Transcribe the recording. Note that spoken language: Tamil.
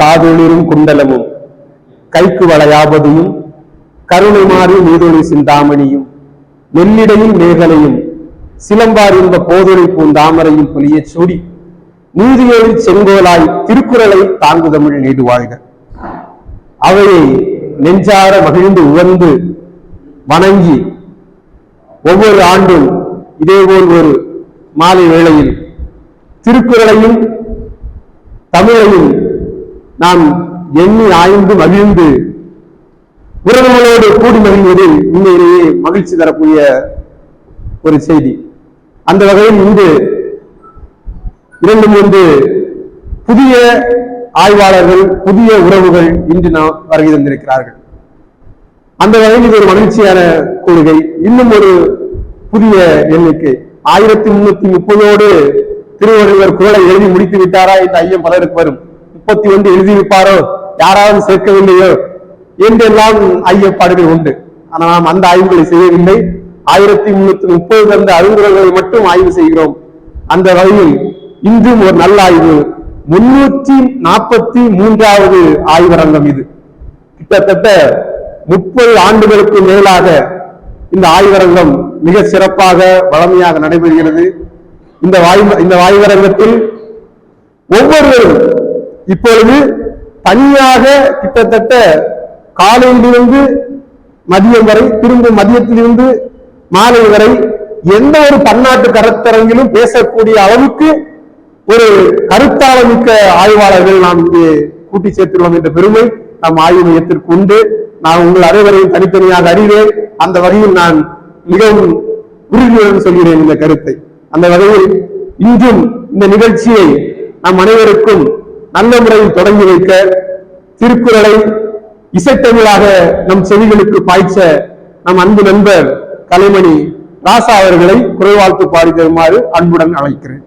காதொளிரும் குண்டலமும். கைக்கு வளையாபதியும் கருணை மாறி நீதொளி சிந்தாமணியும் நெல்லிடையும் மேகலையும் சிலம்பார் இந்த போதொழி பூந்தாமரையும் புலியச் சூடி நீதியொழி செங்கோலாய் திருக்குறளை தாங்குதமிழ் நீடு வாழ்க. அவையை நெஞ்சார மகிழ்ந்து உவந்து வணங்கி ஒவ்வொரு ஆண்டும் இதேபோல் ஒரு மாலை வேளையில் திருக்குறளையும் தமிழையும் நாம் எண்ணி ஆய்ந்து மகிழ்ந்து உறவுகளோடு கூடி மகிழ்வது உண்மையிலேயே மகிழ்ச்சி தரக்கூடிய ஒரு செய்தி. அந்த வகையில் இன்று இரண்டும் மூன்று புதிய ஆய்வாளர்கள் புதிய உறவுகள் இன்று நாம் வருகை தந்திருக்கிறார்கள். அந்த வகையில் இது ஒரு மகிழ்ச்சியான கொள்கை. இன்னும் ஒரு புதிய எண்ணிக்கை. ஆயிரத்தி முன்னூத்தி முப்பதோடு திருவள்ளுவர் குரலை எழுதி முடித்து விட்டாரா என்ற ஐயம் பலருக்கு வரும். முப்பத்தி ஒன்று எழுதியிருப்பாரோ? யாராவது சேர்க்கவில்லையோ? என்றெல்லாம் ஐயப்பாடுகள் உண்டு. ஆனால் நாம் அந்த ஆய்வுகளை செய்யவில்லை. ஆயிரத்தி முன்னூத்தி முப்பது தந்த அறிவுரைகளை மட்டும் ஆய்வு செய்கிறோம். அந்த வகையில் இன்றும் ஒரு நல்ல ஆய்வு முன்னூற்றி நாற்பத்தி மூன்றாவது ஆய்வரங்கம் இது. கிட்டத்தட்ட முப்பது ஆண்டுகளுக்கு மேலாக இந்த ஆய்வரங்கம் மிக சிறப்பாக வளமையாக நடைபெறுகிறது. இந்த வாய் இந்த ஆய்வரங்கத்தில் ஒவ்வொருவரும் இப்பொழுது தனியாக கிட்டத்தட்ட காலையிலிருந்து மதியம் வரை திரும்ப மதியத்திலிருந்து மாலை வரை எந்த ஒரு பன்னாட்டு கருத்தரங்கிலும் பேசக்கூடிய அளவுக்கு ஒரு கருத்தாளமிக்க ஆய்வாளர்கள் நாம் இங்கே கூட்டி சேர்த்துள்ளோம் என்ற பெருமை நம் ஆய்வு மையத்திற்கு உண்டு. நான் உங்கள் அனைவரையும் தனித்தனியாக அறிவேன் அந்த வகையில் நான் மிகவும் உறுதியுடன் சொல்கிறேன் இந்த கருத்தை. அந்த வகையில் இன்றும் இந்த நிகழ்ச்சியை நம் அனைவருக்கும் நல்ல முறையில் தொடங்கி வைக்க திருக்குறளை இசைத்தமிழாக நம் செவிகளுக்கு பாய்ச்ச நம் அன்பு நண்பர் கலைமணி ராசா அவர்களை குறைவாழ்த்து பாடி தருமாறு அன்புடன் அழைக்கிறேன்.